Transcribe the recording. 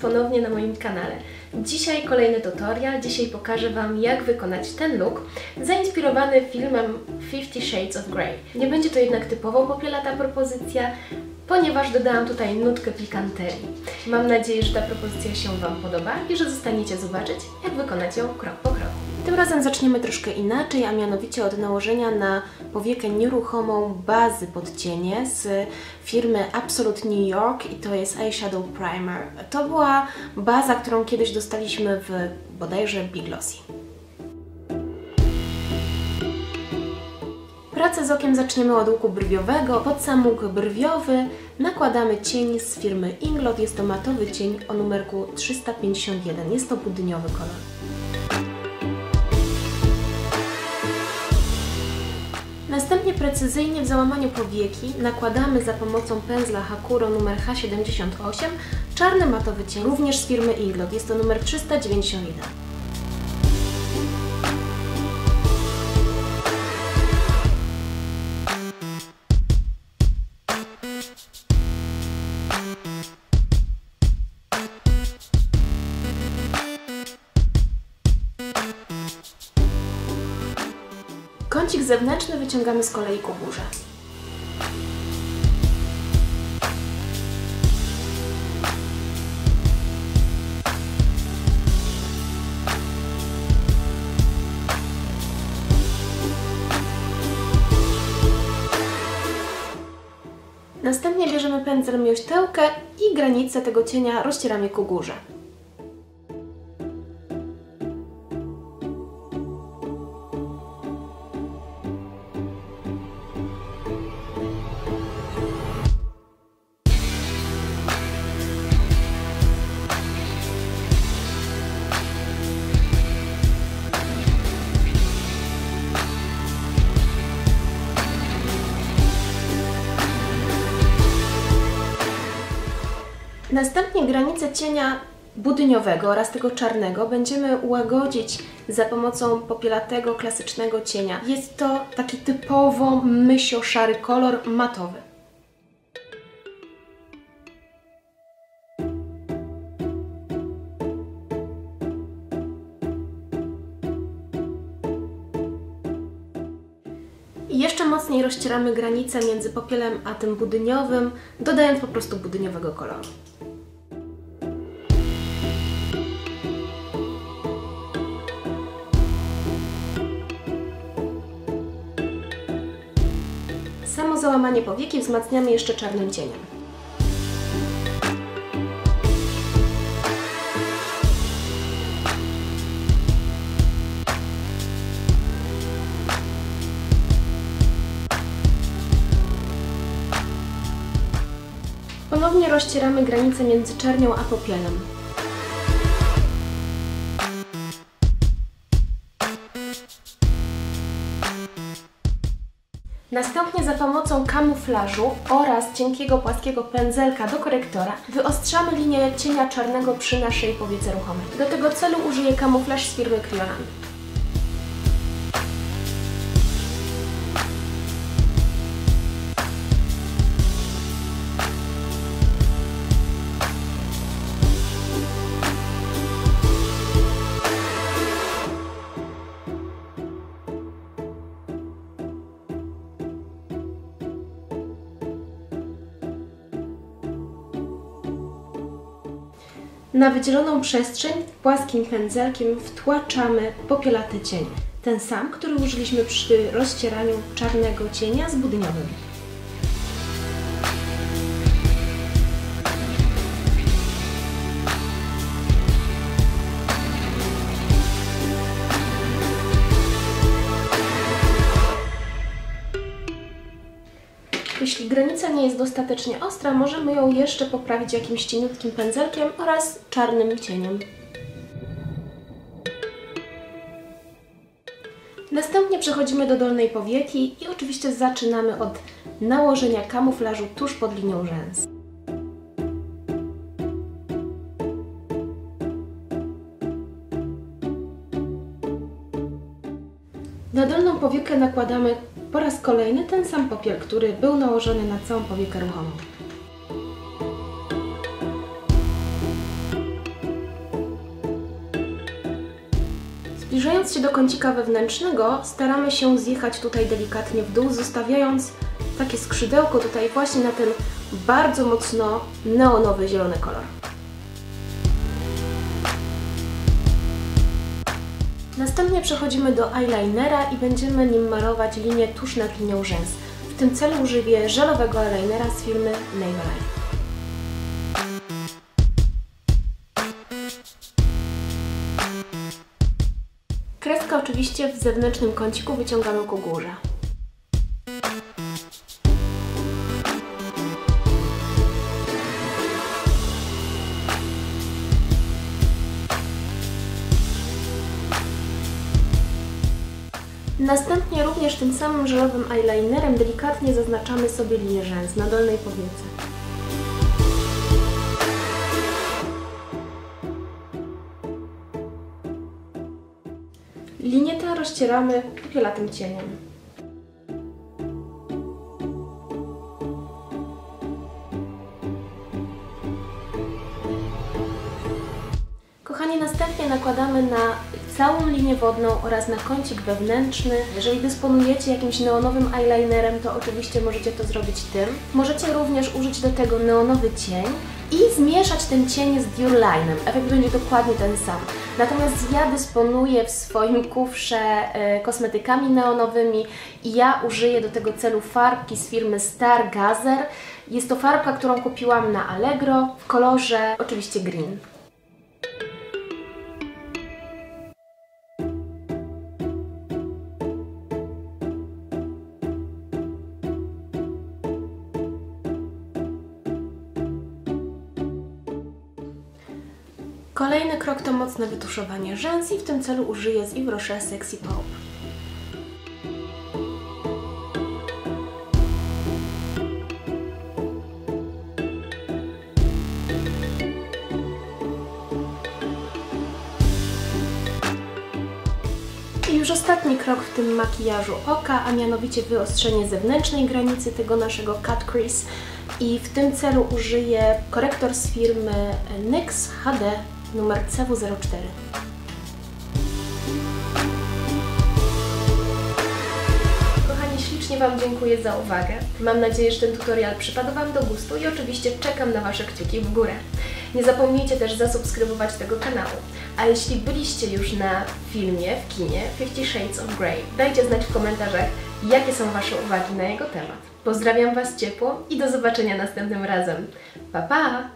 Ponownie na moim kanale. Dzisiaj kolejny tutorial, dzisiaj pokażę Wam jak wykonać ten look zainspirowany filmem Fifty Shades of Grey. Nie będzie to jednak typowo popielata propozycja, ponieważ dodałam tutaj nutkę pikanterii. Mam nadzieję, że ta propozycja się Wam podoba i że zostaniecie zobaczyć jak wykonać ją krok po kroku. Tym razem zaczniemy troszkę inaczej, a mianowicie od nałożenia na powiekę nieruchomą bazy pod cienie z firmy Absolute New York i to jest Eyeshadow Primer. To była baza, którą kiedyś dostaliśmy w bodajże Big Glossy. Pracę z okiem zaczniemy od łuku brwiowego. Pod sam łuk brwiowy nakładamy cień z firmy Inglot. Jest to matowy cień o numerku 351. Jest to budyniowy kolor. Precyzyjnie w załamaniu powieki nakładamy za pomocą pędzla Hakuro numer H78 czarny matowy cień, również z firmy Inglot. Jest to numer 391. Kącik zewnętrzny wyciągamy z kolei ku górze. Następnie bierzemy pędzel miośtełkę i granice tego cienia rozcieramy ku górze. Następnie granice cienia budyniowego oraz tego czarnego będziemy łagodzić za pomocą popielatego, klasycznego cienia. Jest to taki typowo mysio-szary kolor matowy. Mocniej rozcieramy granicę między popielem a tym budyniowym, dodając po prostu budyniowego koloru. Samo załamanie powieki wzmacniamy jeszcze czarnym cieniem. Rozcieramy granicę między czernią a popielem. Następnie za pomocą kamuflażu oraz cienkiego płaskiego pędzelka do korektora wyostrzamy linię cienia czarnego przy naszej powiece ruchomej. Do tego celu użyję kamuflaż z firmy Kryolan. Na wydzieloną przestrzeń płaskim pędzelkiem wtłaczamy popielaty cień. Ten sam, który użyliśmy przy rozcieraniu czarnego cienia z budyniowym. Jeśli granica nie jest dostatecznie ostra, możemy ją jeszcze poprawić jakimś cieniutkim pędzelkiem oraz czarnym cieniem. Następnie przechodzimy do dolnej powieki i oczywiście zaczynamy od nałożenia kamuflażu tuż pod linią rzęs. Na dolną powiekę nakładamy po raz kolejny ten sam papier, który był nałożony na całą powiekę ruchomą. Zbliżając się do kącika wewnętrznego, staramy się zjechać tutaj delikatnie w dół, zostawiając takie skrzydełko tutaj właśnie na ten bardzo mocno neonowy zielony kolor. Następnie przechodzimy do eyelinera i będziemy nim malować linię tuż nad linią rzęs. W tym celu użyję żelowego eyelinera z firmy Maybelline. Kreskę oczywiście w zewnętrznym kąciku wyciągamy ku górze. Następnie również tym samym żelowym eyelinerem delikatnie zaznaczamy sobie linię rzęs na dolnej powiece. Linię tę rozcieramy popielatym cieniem. Kochani, następnie nakładamy na całą linię wodną oraz na kącik wewnętrzny. Jeżeli dysponujecie jakimś neonowym eyelinerem, to oczywiście możecie to zrobić tym. Możecie również użyć do tego neonowy cień i zmieszać ten cień z Durelinem. Efekt będzie dokładnie ten sam. Natomiast ja dysponuję w swoim kufrze e, kosmetykami neonowymi i ja użyję do tego celu farbki z firmy Stargazer. Jest to farbka, którą kupiłam na Allegro w kolorze oczywiście green. Kolejny krok to mocne wytuszowanie rzęs i w tym celu użyję z Yves Rocher Sexy Pop. I już ostatni krok w tym makijażu oka, a mianowicie wyostrzenie zewnętrznej granicy tego naszego cut crease. I w tym celu użyję korektor z firmy NYX HD numer CW04. Kochani, ślicznie Wam dziękuję za uwagę. Mam nadzieję, że ten tutorial przypadł Wam do gustu i oczywiście czekam na Wasze kciuki w górę. Nie zapomnijcie też zasubskrybować tego kanału. A jeśli byliście już na filmie w kinie Fifty Shades of Grey, dajcie znać w komentarzach, jakie są Wasze uwagi na jego temat. Pozdrawiam Was ciepło i do zobaczenia następnym razem. Pa, pa!